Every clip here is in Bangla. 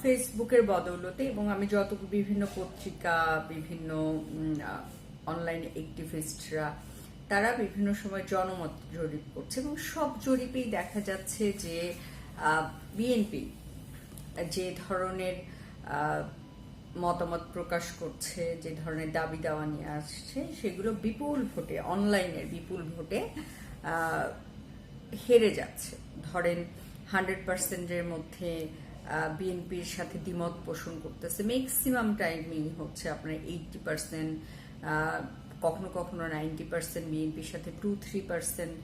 ফেসবুকের বদৌলতে এবং আমি যত বিভিন্ন পত্রিকা, বিভিন্ন অনলাইন অ্যাক্টিভিস্টরা তারা বিভিন্ন সময় জনমত জরিপ করছে এবং সব জরিপেই দেখা যাচ্ছে যে বিএনপি যে ধরনের মতামত প্রকাশ করছে, যে ধরনের দাবি দাওয়া নিয়ে আসছে, সেগুলো বিপুল ভোটে অনলাইনের বিপুল ভোটে হেরে যাচ্ছে। ধরেন হান্ড্রেড পার্সেন্টের মধ্যে বিএনপির সাথে দ্বিমত পোষণ করতেছে। ম্যাক্সিমাম টাইমই হচ্ছে আপনার এইটটি পার্সেন্ট কখনো কখনো নাইনটি পার্সেন্ট বিএনপির সাথে টু থ্রি পার্সেন্ট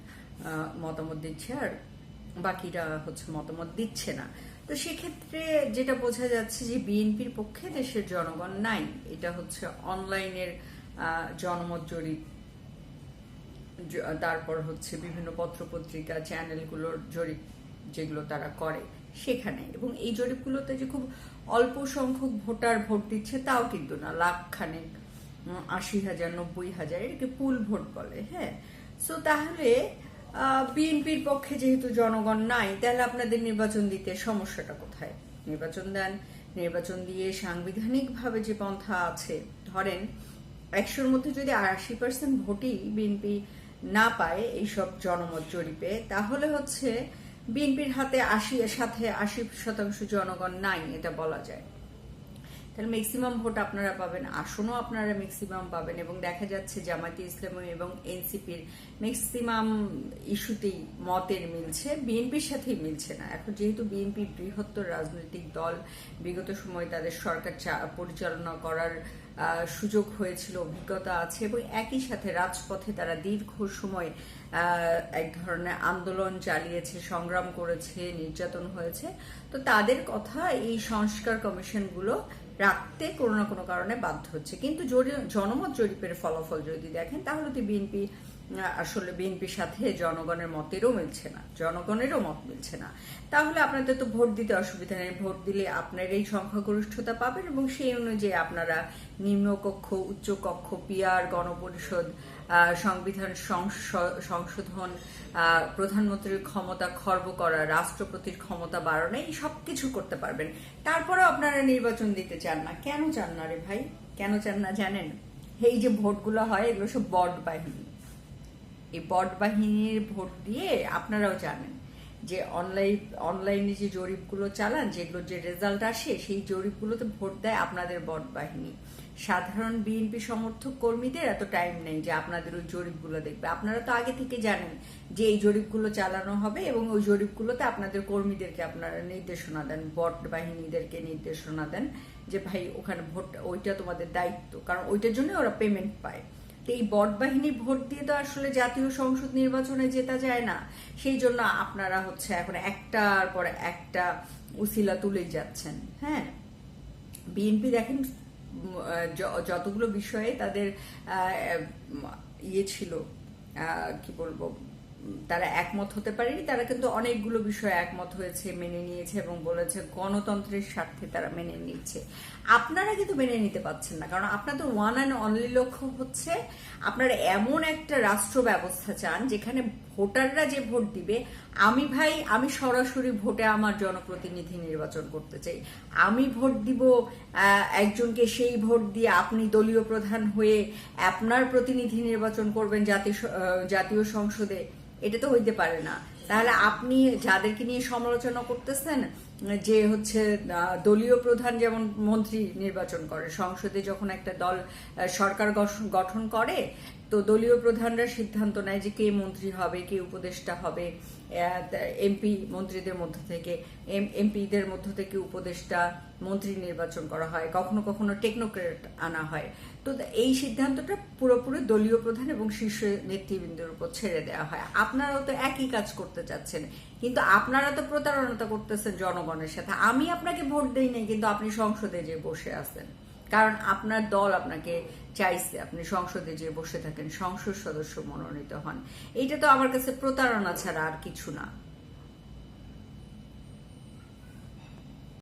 মতামত দিচ্ছে আর বাকিরা হচ্ছে মতামত দিচ্ছে না। তো সেক্ষেত্রে যেটা বোঝা যাচ্ছে যে বিএনপির পক্ষে দেশের জনগণ নাই। এটা হচ্ছে অনলাইনের জনমত জরিপ তারপর হচ্ছে বিভিন্ন পত্রপত্রিকা, চ্যানেলগুলোর জরিপ যেগুলো তারা করে। সেখানে। এবং এই জরিপগুলোতে যে খুব অল্প সংখ্যক ভোটার ভোট দিচ্ছে, তাও কিন্তু না। লাখ খানেক আশি হাজার, নব্বই হাজার এটাকে পুল ভোট বলে হ্যাঁ? সো তাহলে বিএনপির পক্ষে যেহেতু জনগণ নাই, তাহলে আপনাদের নির্বাচন দিতে সমস্যাটা কোথায়? নির্বাচন দেন, নির্বাচন দিয়ে সাংবিধানিকভাবে যে পন্থা আছে, ধরেন, একশোর মধ্যে যদি আশি পার্সেন্ট ভোটই বিএনপি না পায়, এইসব জনমত জরিপে, তাহলে হচ্ছে বিএনপির হাতে আশি সাথে আশি শতাংশ জনগণ নাই এটা বলা যায়। তাহলে ম্যাক্সিমাম ভোট আপনারা পাবেন, আসনও আপনারা ম্যাক্সিমাম পাবেন এবং দেখা যাচ্ছে জামায়াতে ইসলামী এবং এনসিপির ম্যাক্সিমাম ইস্যুতেই মতের মিলছে, বিএনপির সাথেই মিলছে না। এখন যেহেতু বিএনপি বৃহত্তর রাজনৈতিক দল, বিগত সময় তাদের সরকার পরিচালনা করার সুযোগ হয়েছিল, অভিজ্ঞতা আছে এবং একই সাথে রাজপথে তারা দীর্ঘ সময় এক ধরনের আন্দোলন চালিয়েছে, সংগ্রাম করেছে, নির্যাতন হয়েছে। তো তাদের কথা এই সংস্কার কমিশনগুলো রাখতে কোনো না কোনো কারণে বাধ্য হচ্ছে। কিন্তু জনমত জরিপের ফলাফল যদি দেখেন, তাহলে তো বিএনপি আসলে বিএনপির সাথে জনগণের মতেরও মিলছে না, জনগণেরও মত মিলছে না। তাহলে আপনাদের তো ভোট দিতে অসুবিধা নেই। ভোট দিলে আপনার এই সংখ্যাগরিষ্ঠতা পাবেন এবং সেই অনুযায়ী আপনারা নিম্নকক্ষ উচ্চকক্ষ পিয়ার গণপরিষদ সংবিধান সংশ- সংশোধন প্রধানমন্ত্রীর ক্ষমতা খর্ব করা, রাষ্ট্রপতির ক্ষমতা বাড়ানো, এই সব কিছু করতে পারবেন। তারপরেও আপনারা নির্বাচন দিতে চান না। কেন চান না রে ভাই? কেন চান না জানেন? এই যে ভোটগুলো হয়, এগুলো সব বট বাহিনী। এই বট বাহিনীর ভোট দিয়ে আপনারাও জানেন যে অনলাইন অনলাইনে যে জরিপগুলো চালান, যেগুলো যে রেজাল্ট আসে, সেই জরিপগুলোতে ভোট দেয় আপনাদের বট বাহিনী। সাধারণ বিএনপি সমর্থক কর্মীদের এত টাইম নেই যে আপনাদের ওই জরিপগুলো দেখবে। আপনারা তো আগে থেকে জানেন যে এই জরিপগুলো চালানো হবে এবং ওই জরিপগুলোতে আপনাদের কর্মীদেরকে আপনারা নির্দেশনা দেন, বট বাহিনীদেরকে নির্দেশনা দেন যে ভাই ওখানে ভোট, ওইটা তোমাদের দায়িত্ব। কারণ ওইটার জন্য ওরা পেমেন্ট পায়। এই বট বাহিনীর ভোট দিয়ে তো আসলে জাতীয় সংসদ নির্বাচনে জেতা যায় না। সেই জন্য আপনারা হচ্ছে এখন একটার পর একটা উসিলা তুলে যাচ্ছেন হ্যাঁ? বিএনপি দেখেন যতগুলো বিষয়ে তাদের ইয়ে ছিল কি বলব তারা একমত হতে পারেনি। তারা কিন্তু অনেকগুলো বিষয়ে একমত হয়েছে, মেনে নিয়েছে এবং বলেছে গণতন্ত্রের স্বার্থে তারা মেনে নিচ্ছে। আপনারা কিন্তু মেনে নিতে পারছেন না, কারণ আপনাদের ওয়ান অ্যান্ড অনলি লক্ষ্য হচ্ছে, আপনারা এমন একটা রাষ্ট্র ব্যবস্থা চান যেখানে ভোটাররা যে ভোট দিবে, আমি ভাই, আমি সরাসরি ভোটে আমার জনপ্রতিনিধি নির্বাচন করতে চাই। আমি ভোট দিব একজনকে সেই ভোট দিয়ে আপনি দলীয় প্রধান হয়ে আপনার প্রতিনিধি নির্বাচন করবেন জাতীয় জাতীয় সংসদে। এটা তো হইতে পারে না। তাহলে আপনি যাদেরকে নিয়ে সমালোচনা করতেছেন, যে হচ্ছে দলীয় প্রধান যেমন মন্ত্রী নির্বাচন করে, সংসদে যখন একটা দল সরকার গঠন করে তো দলীয় প্রধানরা সিদ্ধান্ত নেয় যে কে মন্ত্রী হবে, কে উপদেষ্টা হবে। এমপি মন্ত্রীদের মধ্য থেকে এমপিদের মধ্য থেকে উপদেষ্টা, মন্ত্রী নির্বাচন করা হয়। কখনো কখনো টেকনোক্রেট আনা হয়। তো এই সিদ্ধান্তটা পুরোপুরি দলীয় প্রধান এবং শীর্ষ নেতৃবৃন্দের উপর ছেড়ে দেওয়া হয়। আপনারাও তো একই কাজ করতে চাচ্ছেন। কিন্তু আপনারা তো প্রতারণা করতেছেন জনগণের সাথে। আমি আপনাকে ভোট দেই নাই, কিন্তু আপনি সংসদে যে বসে আছেন। কারণ আপনার দল আপনাকে চাইছে, আপনি সংসদে যে বসে থাকেন, সংসদ সদস্য মনোনীত হন। এইটা তো আমার কাছে প্রতারণা ছাড়া আর কিছু না।